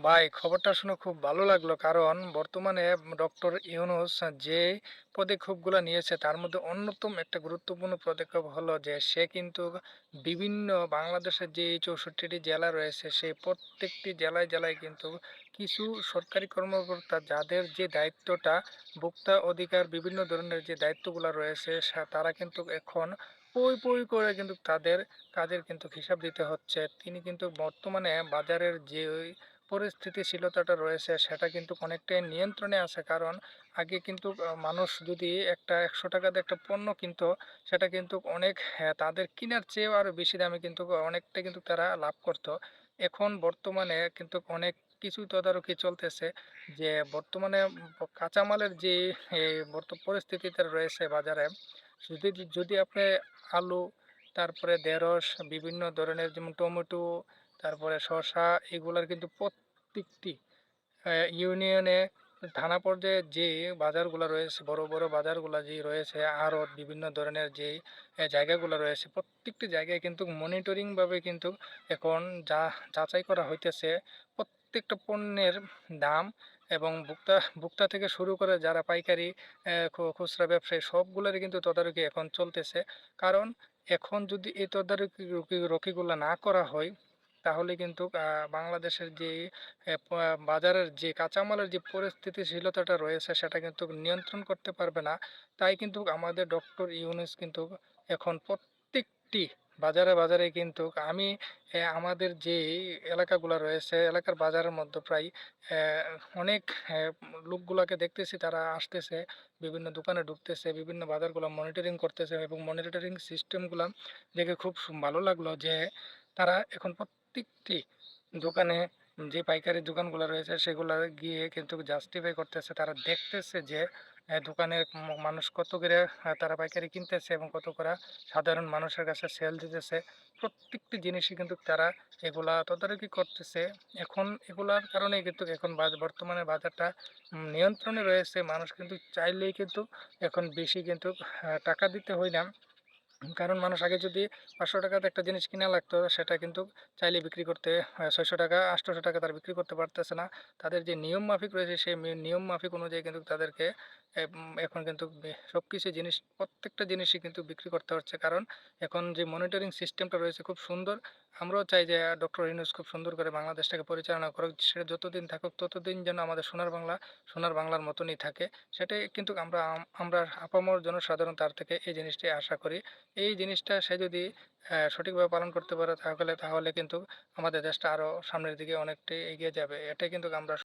ভাই, খবরটা শুনে খুব ভালো লাগল। কারণ বর্তমানে ডক্টর ইউনুস যে পদক্ষেপগুলো নিয়েছে, তার মধ্যে অন্যতম একটা গুরুত্বপূর্ণ পদক্ষেপ হলো যে, সে কিন্তু বিভিন্ন বাংলাদেশের যে চৌষট্টিটি জেলা রয়েছে, সেই প্রত্যেকটি জেলায় জেলায় কিন্তু কিছু সরকারি কর্মকর্তা, যাদের যে দায়িত্বটা, ভোক্তা অধিকার, বিভিন্ন ধরনের যে দায়িত্বগুলো রয়েছে তারা কিন্তু এখন পই পই করে কিন্তু তাদের কাজের কিন্তু হিসাব দিতে হচ্ছে। তিনি কিন্তু বর্তমানে বাজারের যে পরিস্থিতিশীলতাটা রয়েছে সেটা কিন্তু অনেকটাই নিয়ন্ত্রণে আছে। কারণ আগে কিন্তু মানুষ যদি একটা একশো টাকাতে একটা পণ্য কিনতো সেটা কিন্তু অনেক হ্যাঁ, তাদের কেনার চেয়েও আরও বেশি দামে কিন্তু অনেকটা কিন্তু তারা লাভ করতো। এখন বর্তমানে কিন্তু অনেক কিছু তদারকি চলতেছে যে বর্তমানে কাঁচামালের যে পরিস্থিতিতে রয়েছে বাজারে যদি যদি আপনি আলু তারপরে ঢেঁড়স বিভিন্ন ধরনের যেমন টমেটো তারপরে শসা, এগুলার কিন্তু প্রত্যেকটি ইউনিয়নে থানা পর্যায়ে যে বাজারগুলো রয়েছে, বড় বড় বাজারগুলো যে রয়েছে আরও বিভিন্ন ধরনের যে জায়গাগুলো রয়েছে, প্রত্যেকটি জায়গায় কিন্তু মনিটরিংভাবে কিন্তু এখন যা, যাচাই করা হইতেছে, প্রত্যেকটা পণ্যের দাম এবং ভুক্তা ভুক্তা থেকে শুরু করে যারা পাইকারি খুচরা ব্যবসায়ী, সবগুলোরই কিন্তু তদারকি এখন চলতেছে। কারণ এখন যদি এই তদারকি রকি- রকিগুলো না করা হয় তাহলে কিন্তু বাংলাদেশের যে বাজারের যে, কাঁচামালের যে পরিস্থিতিশীলতাটা রয়েছে, সেটা কিন্তু নিয়ন্ত্রণ করতে পারবে না। তাই কিন্তু আমাদের ডক্টর ইউনুস কিন্তু এখন প্রত্যেকটি বাজারে বাজারে কিন্তু আমি আমাদের যে এলাকাগুলো রয়েছে, এলাকার বাজারের মধ্যে প্রায় অনেক লোকগুলাকে দেখতেছি, তারা আসতেছে, বিভিন্ন দোকানে ঢুকতেছে, বিভিন্ন বাজারগুলো মনিটরিং করতেছে এবং মনিটরিং সিস্টেমগুলো দেখে খুব ভালো লাগল যে, তারা এখন প্রত্যেকটি দোকানে যে পাইকারি দোকানগুলো রয়েছে সেগুলো গিয়ে কিন্তু জাস্টিফাই করতেছে। তারা দেখতেছে যে আহ, দোকানের মানুষ কত করে তারা পাইকারি কিনতেছে এবং কত করে সাধারণ মানুষের কাছে সেল দিতেছে। প্রত্যেকটি জিনিসই কিন্তু তারা এগুলা তদারকি করতেছে। এখন এগুলার কারণে কিন্তু এখন বর্তমানে বাজারটা নিয়ন্ত্রণে রয়েছে। মানুষ কিন্তু চাইলেই কিন্তু এখন বেশি কিন্তু টাকা দিতে হয় না। কারণ মানুষ আগে যদি পাঁচশো টাকাতে একটা জিনিস কিনা লাগতো, সেটা কিন্তু চাইলে বিক্রি করতে ছয়শো টাকা, আটশোশো টাকা তারা বিক্রি করতে পারতেছে না। তাদের যে নিয়ম মাফিক রয়েছে, সেই নিয়ম মাফিক অনুযায়ী কিন্তু তাদেরকে এখন কিন্তু সব কিছু জিনিস, প্রত্যেকটা জিনিসই কিন্তু বিক্রি করতে হচ্ছে। কারণ এখন যে মনিটরিং সিস্টেমটা রয়েছে খুব সুন্দর। আমরাও চাই যে ডক্টর ইউনুস খুব সুন্দর করে বাংলাদেশটাকে পরিচালনা করুক, সেটা যতদিন থাকুক, ততদিন যেন আমাদের সোনার বাংলা, সোনার বাংলার মতনই থাকে। সেটাই কিন্তু আমরা আমরা আপামর জনসাধারণ তার থেকে এই জিনিসটি আশা করি। এই জিনিসটা সে যদি সঠিকভাবে পালন করতে পারে তাহলে তাহলে কিন্তু আমাদের দেশটা আরও সামনের দিকে অনেকটাই এগিয়ে যাবে। এটাই কিন্তু আমরা